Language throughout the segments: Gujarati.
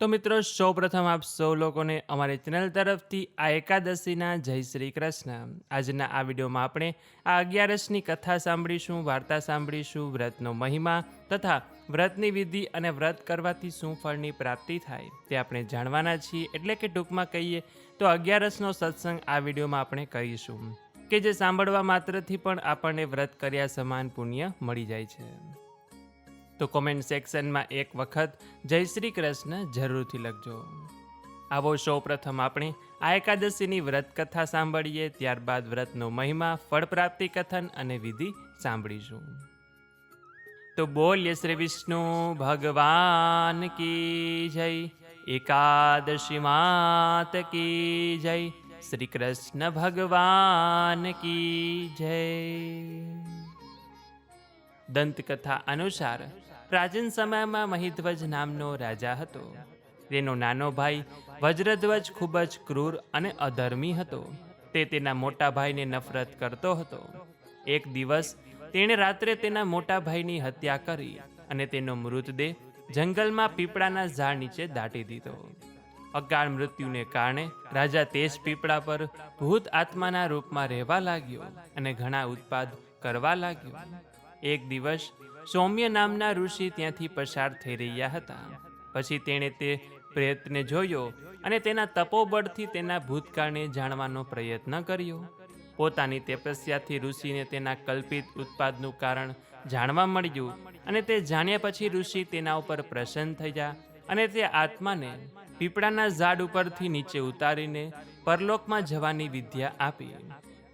તો મિત્રો, સૌપ્રથમ આપ સૌ લોકોને અમારી ચેનલ તરફથી આ એકાદશીના જય શ્રી કૃષ્ણ. આજના આ વિડીયોમાં આપણે આ અગિયારસની કથા સાંભળીશું, વાર્તા સાંભળીશું, વ્રતનો મહિમા તથા વ્રતની વિધિ અને વ્રત કરવાથી શું ફળની પ્રાપ્તિ થાય તે આપણે જાણવાના છીએ. એટલે કે ટૂંકમાં કહીએ તો અગિયારસનો સત્સંગ આ વિડીયોમાં આપણે કરીશું, કે જે સાંભળવા માત્રથી પણ આપણને વ્રત કર્યા સમાન પુણ્ય મળી જાય છે. તો કોમેન્ટ સેક્શનમાં એક વખત જય શ્રી કૃષ્ણ જરૂરથી લખજો. આવો સૌ પ્રથમ આપણે આ એકાદશીની વ્રત કથા સાંભળીએ, ત્યારબાદ વ્રતનો મહિમા ફળ પ્રાપ્તિ કથન અને વિધિ સાંભળીશું. તો બોલ્ય શ્રી વિષ્ણુ, ભગવાન કી જય, એકાદશી માત કી જય, શ્રી કૃષ્ણ ભગવાન કી જય. દંતકથા અનુસાર પ્રાચીન સમયમાં મહિધ્વજ નામનો રાજા હતો. તેનો નાનો ભાઈ વજ્રધ્વજ ખૂબ જ ક્રૂર અને અધર્મી હતો. તે તેના મોટા ભાઈને નફરત કરતો હતો. એક દિવસ તેણે રાત્રે તેના મોટા ભાઈની હત્યા કરી અને તેનો મૃતદેહ જંગલમાં પીપળાના ઝાડ નીચે દાટી દીધો. અકાળ મૃત્યુને કારણે રાજા તેજ પીપળા પર ભૂત આત્માના રૂપમાં રહેવા લાગ્યો અને ઘણા ઉત્પાદ કરવા લાગ્યો. એક દિવસ સૌમ્ય નામના ઋષિ ત્યાંથી પસાર થઈ રહ્યા હતા. પછી તેણે તે પ્રયત્ને જોયો અને તેના તપોબળથી તેના ભૂતકાળને જાણવાનો પ્રયત્ન કર્યો. પોતાની તપસ્યાથી ઋષિને તેના કલ્પિત ઉત્પાદનું કારણ જાણવા મળ્યું અને તે જાણ્યા પછી ઋષિ તેના ઉપર પ્રસન્ન થયા અને તે આત્માને પીપળાના ઝાડ ઉપરથી નીચે ઉતારીને પરલોકમાં જવાની વિદ્યા આપી.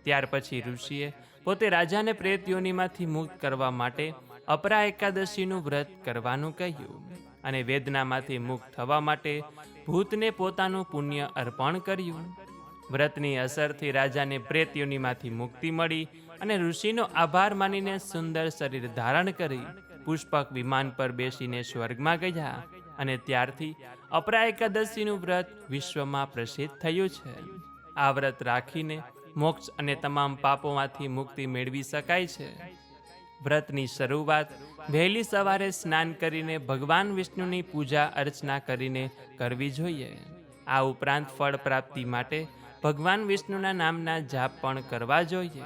ત્યાર પછી ઋષિએ પોતે રાજાને પ્રેતયોનીમાંથી મુક્ત કરવા માટે અપરા એકાદશીનું વ્રત કરવાનું કહ્યું અને વેદનામાંથી મુક્ત થવા માટે ભૂતને પોતાનું પુણ્ય અર્પણ કર્યું. વ્રતની અસરથી રાજાને પ્રેતયોનીમાંથી મુક્તિ મળી અને ઋષિનો આભાર માનીને સુંદર શરીર ધારણ કરી પુષ્પક વિમાન પર બેસીને સ્વર્ગમાં ગયા અને ત્યારથી અપરા એકાદશીનું વ્રત વિશ્વમાં પ્રસિદ્ધ થયું છે. આ વ્રત રાખીને મોક્ષ અને તમામ પાપોમાંથી મુક્તિ મેળવી શકાય છે. વ્રતની શરૂઆત, વહેલી સવારે સ્નાન કરીને ભગવાન વિષ્ણુની પૂજા અર્ચના કરીને કરવી જોઈએ. આ ઉપરાંત ફળ પ્રાપ્તિ માટે ભગવાન વિષ્ણુના નામના જાપ પણ કરવા જોઈએ.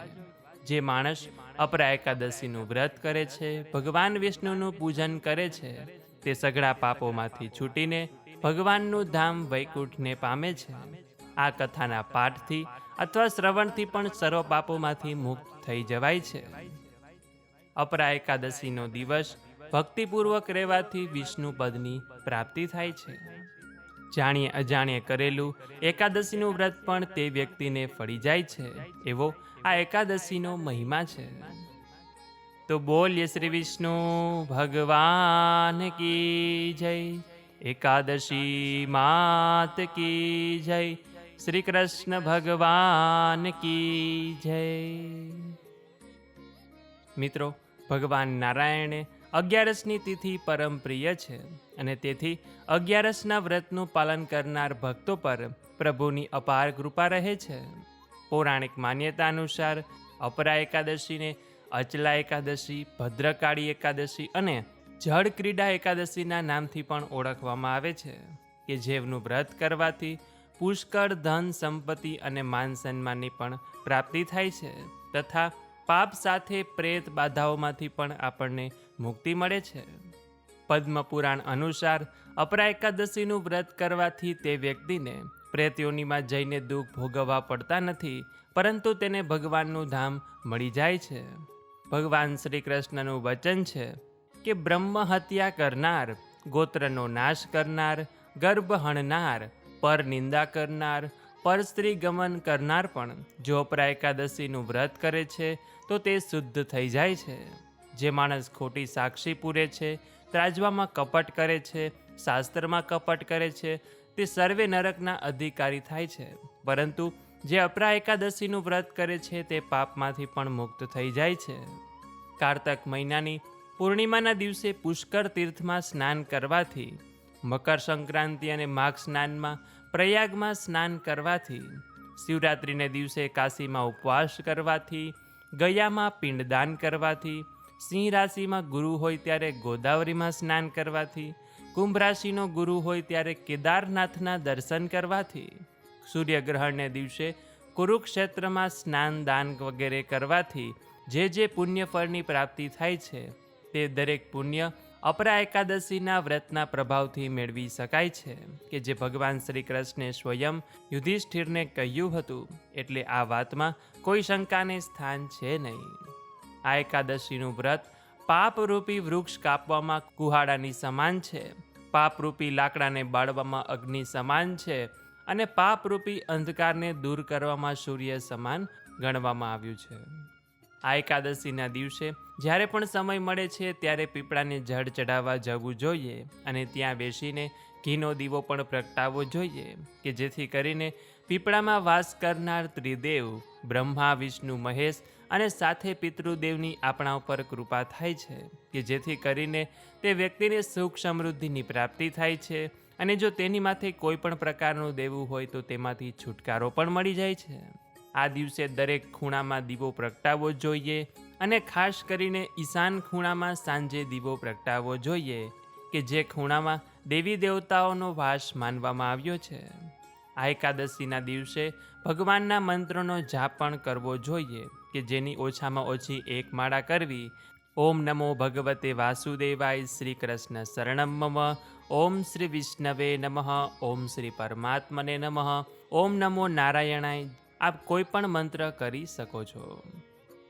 જે માણસ અપરા એકાદશીનું વ્રત કરે છે, ભગવાન વિષ્ણુનું પૂજન કરે છે, તે સઘળા પાપોમાંથી છૂટીને ભગવાનનું ધામ વૈકુંઠને પામે છે. આ કથાના પાઠથી અથવા શ્રવણથી પણ સર્વ પાપોમાંથી મુક્ત થઈ જવાય છે. અપરા એકાદશીનો દિવસ ભક્તિપૂર્વક રહેવાથી વિષ્ણુ પદની પ્રાપ્તિ થાય છે. જાણીએ અજાણીએ કરેલું એકાદશીનું વ્રત પણ તે વ્યક્તિને ફળી જાય છે. એવો આ એકાદશીનો મહિમા છે. તો બોલ્ય શ્રી વિષ્ણુ, ભગવાન કી જય? એકાદશી માત કી જય? શ્રી કૃષ્ણ ભગવાન કી જય. મિત્રો, ભગવાન નારાયણે અગિયારસની તિથિ પરમ પ્રિય છે અને તેથી અગિયારસના વ્રતનું પાલન કરનાર ભક્તો પર પ્રભુની અપાર કૃપા રહે છે. પૌરાણિક માન્યતા અનુસાર અપરા એકાદશીને અચલા એકાદશી, ભદ્રકાળી એકાદશી અને જળ ક્રીડા એકાદશીના નામથી પણ ઓળખવામાં આવે છે કે જેવનું વ્રત કરવાથી પુષ્કળ ધન સંપત્તિ અને માન સન્માનની પણ પ્રાપ્તિ થાય છે તથા પાપ સાથે પ્રેત બાધાઓમાંથી પણ આપણને મુક્તિ મળે છે. પદ્મપુરાણ અનુસાર અપરા એકાદશીનું વ્રત કરવાથી તે વ્યક્તિને પ્રેતયોનીમાં જઈને દુઃખ ભોગવવા પડતા નથી, પરંતુ તેને ભગવાનનું ધામ મળી જાય છે. ભગવાન શ્રી કૃષ્ણનું વચન છે કે બ્રહ્મ હત્યા કરનાર, ગોત્રનો નાશ કરનાર, ગર્ભ હણનાર પર નિંદા કરનાર, પર સ્ત્રી ગમન કરનાર પણ જો અપરા એકાદશીનું વ્રત કરે છે, તો તે શુદ્ધ થઈ જાય છે. જે માણસ ખોટી સાક્ષી પૂરે છે, ત્રાજવામાં કપટ કરે છે, શાસ્ત્રમાં કપટ કરે છે, તે સર્વે નરકના અધિકારી થાય છે. પરંતુ જે અપરા એકાદશીનું વ્રત કરે છે, તે પાપમાંથી પણ મુક્ત થઈ જાય છે. કારતક મહિનાની પૂર્ણિમાના દિવસે પુષ્કર તીર્થમાં સ્નાન કરવાથી મકર સંક્રાંતિ અને માઘ સ્નાનમાં પ્રયાગમાં સ્નાન કરવાથી, શિવરાત્રિને દિવસે કાશીમાં ઉપવાસ કરવાથી, ગયામાં પિંડદાન કરવાથી, સિંહ રાશિમાં ગુરુ હોય ત્યારે ગોદાવરીમાં સ્નાન કરવાથી, કુંભ રાશિનો ગુરુ હોય ત્યારે કેદારનાથના દર્શન કરવાથી, સૂર્યગ્રહણને દિવસે કુરુક્ષેત્રમાં સ્નાન દાન વગેરે કરવાથી જે જે પુણ્ય ફળની પ્રાપ્તિ થાય છે, તે દરેક પુણ્ય અપરા એકાદશીના વ્રતના પ્રભાવથી મેળવી શકાય છે કે જે ભગવાન શ્રી કૃષ્ણે સ્વયં યુધિષ્ઠિરને કહ્યું હતું, એટલે આ વાતમાં કોઈ શંકાને સ્થાન છે નહીં. આ એકાદશીનું વ્રત પાપરૂપી વૃક્ષ કાપવામાં કુહાડાની સમાન છે, પાપરૂપી લાકડાને બાળવામાં અગ્નિ સમાન છે અને પાપરૂપી અંધકારને દૂર કરવામાં સૂર્ય સમાન ગણવામાં આવ્યું છે. આ એકાદશીના દિવસે જ્યારે પણ સમય મળે છે ત્યારે પીપળાને જળ ચડાવવા જવું જોઈએ અને ત્યાં બેસીને ઘીનો દીવો પણ પ્રગટાવવો જોઈએ કે જેથી કરીને પીપળામાં વાસ કરનાર ત્રિદેવ, બ્રહ્મા, વિષ્ણુ, મહેશ અને સાથે પિતૃદેવની આપણા ઉપર કૃપા થાય છે કે જેથી કરીને તે વ્યક્તિને સુખ સમૃદ્ધિની પ્રાપ્તિ થાય છે અને જો તેની માથે કોઈ પણ પ્રકારનું દેવું હોય તો તેમાંથી છુટકારો પણ મળી જાય છે. આ દિવસે દરેક ખૂણામાં દીવો પ્રગટાવવો જોઈએ અને ખાસ કરીને ઈશાન ખૂણામાં સાંજે દીવો પ્રગટાવવો જોઈએ કે જે ખૂણામાં દેવી દેવતાઓનો વાસ માનવામાં આવ્યો છે. આ એકાદશીના દિવસે ભગવાનના મંત્રોનો જાપ પણ કરવો જોઈએ કે જેની ઓછામાં ઓછી એક માળા કરવી. ઓમ નમો ભગવતે વાસુદેવાય શ્રી કૃષ્ણ શરણમ મમ. ઓમ શ્રી વિષ્ણવે નમઃ. ઓમ શ્રી પરમાત્મને નમઃ. ઓમ નમો નારાયણાય આપ કોઈ પણ મંત્ર કરી શકો છો.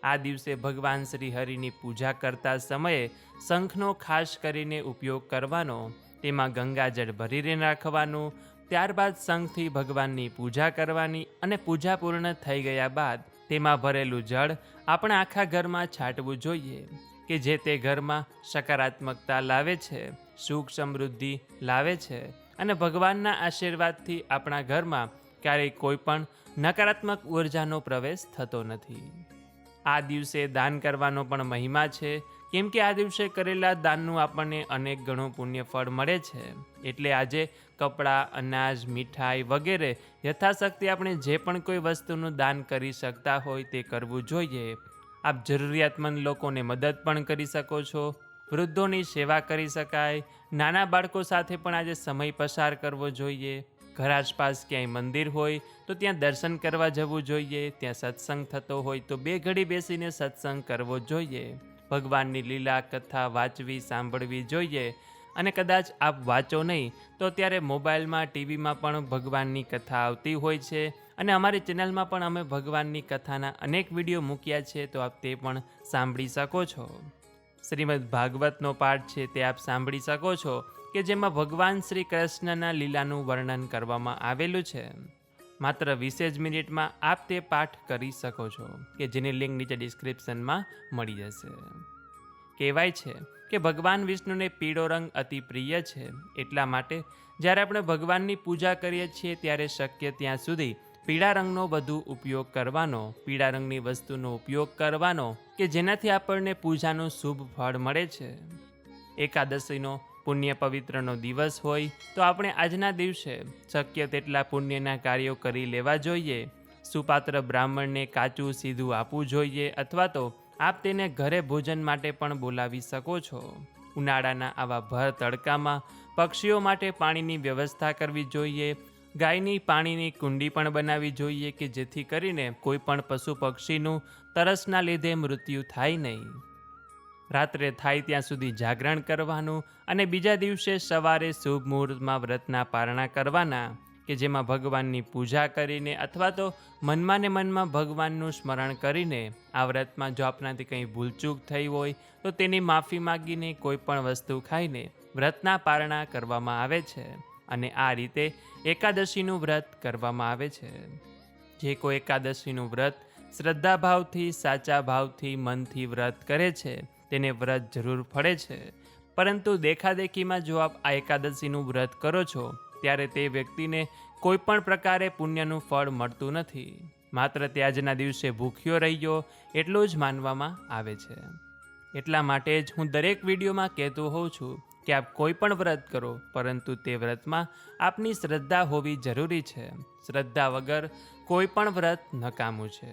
આ દિવસે ભગવાન શ્રી હરિની પૂજા કરતા સમયે શંખનો ખાસ કરીને ઉપયોગ કરવાનો, તેમાં ગંગાજળ ભરીને રાખવાનું ત્યારબાદ શંખથી ભગવાનની પૂજા કરવાની અને પૂજા પૂર્ણ થઈ ગયા બાદ તેમાં ભરેલું જળ આપણે આખા ઘરમાં છાંટવું જોઈએ કે જે તે ઘરમાં સકારાત્મકતા લાવે છે, સુખ સમૃદ્ધિ લાવે છે અને ભગવાનના આશીર્વાદથી આપણા ઘરમાં ક્યારેય કોઈ પણ નકારાત્મક ઉર્જાનો પ્રવેશ થતો નથી. આ દિવસે દાન કરવાનો પણ મહિમા છે. કેમ કે આ દિવસે કરેલા દાનનું આપણને અનેક ગણો પુણ્ય ફળ મળે છે. એટલે આજે કપડાં, અનાજ, મીઠાઈ વગેરે યથાશક્તિ આપણે જે પણ કોઈ વસ્તુનું દાન કરી શકતા હોય તે કરવું જોઈએ. આપ જરૂરિયાતમંદ લોકોને મદદ પણ કરી શકો છો. વૃદ્ધોની સેવા કરી શકાય. નાના બાળકો સાથે પણ આજે સમય પસાર કરવો જોઈએ. ઘર આસપાસ ક્યાંય મંદિર હોય તો ત્યાં દર્શન કરવા જવું જોઈએ, ત્યાં સત્સંગ થતો હોય તો બે ઘડી બેસીને સત્સંગ કરવો જોઈએ. ભગવાનની લીલા કથા વાંચવી, સાંભળવી જોઈએ અને કદાચ આપ વાંચો નહીં તો અત્યારે મોબાઈલમાં, ટીવીમાં પણ ભગવાનની કથા આવતી હોય છે અને અમારી ચેનલમાં પણ અમે ભગવાનની કથાના અનેક વીડિયો મૂક્યા છે તો આપ તે પણ સાંભળી શકો છો. શ્રીમદ ભાગવતનો પાઠ છે તે આપ સાંભળી શકો છો. કે જેમાં ભગવાન શ્રી કૃષ્ણના લીલાનું વર્ણન કરવામાં આવેલું છે. માત્ર વીસે જ મિનિટમાં આપ તે પાઠ કરી શકો છો, કે જેની લિંક નીચે ડિસ્ક્રિપ્શનમાં મળી જશે. કહેવાય છે કે ભગવાન વિષ્ણુને પીળો રંગ અતિ પ્રિય છે, એટલા માટે જ્યારે આપણે ભગવાનની પૂજા કરીએ છીએ ત્યારે શક્ય ત્યાં સુધી પીળા રંગનો વધુ ઉપયોગ કરવાનો, પીળા રંગની વસ્તુનો ઉપયોગ કરવાનો, કે જેનાથી આપણને પૂજાનું શુભ ફળ મળે છે. એકાદશીનો પુણ્ય પવિત્રનો દિવસ હોય, તો આપણે આજના દિવસે શક્ય તેટલા પુણ્યના કાર્યો કરી લેવા જોઈએ. સુપાત્ર બ્રાહ્મણને કાચું સીધું આપવું જોઈએ, અથવા તો આપ તેને ઘરે ભોજન માટે પણ બોલાવી શકો છો. ઉનાળાના આવા ભર તડકામાં પક્ષીઓ માટે પાણીની વ્યવસ્થા કરવી જોઈએ. ગાયની પાણીની કુંડી પણ બનાવવી જોઈએ કે જેથી કરીને કોઈ પણ પશુ પક્ષીનું તરસના લીધે મૃત્યુ થાય નહીં. રાત્રે થાય ત્યાં સુધી જાગરણ કરવાનું અને બીજા દિવસે સવારે શુભ મુહૂર્તમાં વ્રતના પારણા કરવાના, કે જેમાં ભગવાનની પૂજા કરીને અથવા તો મનમાં ને મનમાં ભગવાનનું સ્મરણ કરીને આ વ્રતમાં જો આપણાથી કંઈ ભૂલચૂક થઈ હોય, તો તેની માફી માગીને કોઈ પણ વસ્તુ ખાઈને વ્રતના પારણા કરવામાં આવે છે અને આ રીતે એકાદશીનું વ્રત કરવામાં આવે છે. જે કોઈ એકાદશીનું વ્રત શ્રદ્ધાભાવથી સાચા ભાવથી મનથી વ્રત કરે છે તેને વ્રત જરૂર ફળે છે. પરંતુ દેખાદેખીમાં જો આપ આ એકાદશીનું વ્રત કરો છો, ત્યારે તે વ્યક્તિને કોઈ પણ પ્રકારે પુણ્યનું ફળ મળતું નથી. માત્ર ત્યાજના દિવસે ભૂખ્યો રહ્યો એટલું જ માનવામાં આવે છે. એટલા માટે જ હું દરેક વિડીયોમાં કહેતો હોઉં છું કે આપ કોઈ પણ વ્રત કરો, પરંતુ તે વ્રતમાં આપની શ્રદ્ધા હોવી જરૂરી છે. શ્રદ્ધા વગર કોઈ પણ વ્રત નકામું છે.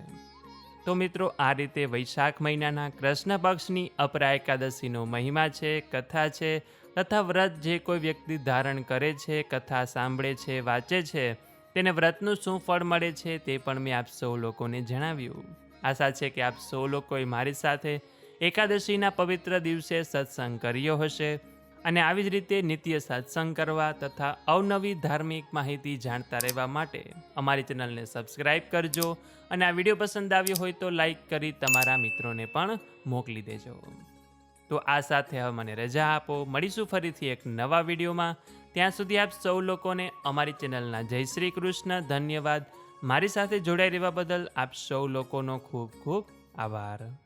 તો મિત્રો, આ રીતે વૈશાખ મહિનાના કૃષ્ણ પક્ષની અપરા એકાદશીનો મહિમા છે, કથા છે, તથા વ્રત જે કોઈ વ્યક્તિ ધારણ કરે છે, કથા સાંભળે છે, વાંચે છે, તેને વ્રતનું શું ફળ મળે છે તે પણ મેં આપ સૌ લોકોને જણાવ્યું. આશા છે કે આપ સૌ લોકોએ મારી સાથે એકાદશીના પવિત્ર દિવસે સત્સંગ કર્યો હશે. અને આવી જ રીતે નિત્ય સત્સંગ કરવા તથા અવનવી ધાર્મિક માહિતી જાણતા રહેવા માટે અમારી ચેનલને સબસ્ક્રાઈબ કરજો અને આ વીડિયો પસંદ આવ્યો હોય તો લાઈક કરી તમારા મિત્રોને પણ મોકલી દેજો. તો આ સાથે હવે મને રજા આપો. મળીશું ફરીથી એક નવા વિડીયોમાં. ત્યાં સુધી આપ સૌ લોકોને અમારી ચેનલના જય શ્રી કૃષ્ણ. ધન્યવાદ. મારી સાથે જોડાઈ રહેવા બદલ આપ સૌ લોકોનો ખૂબ ખૂબ આભાર.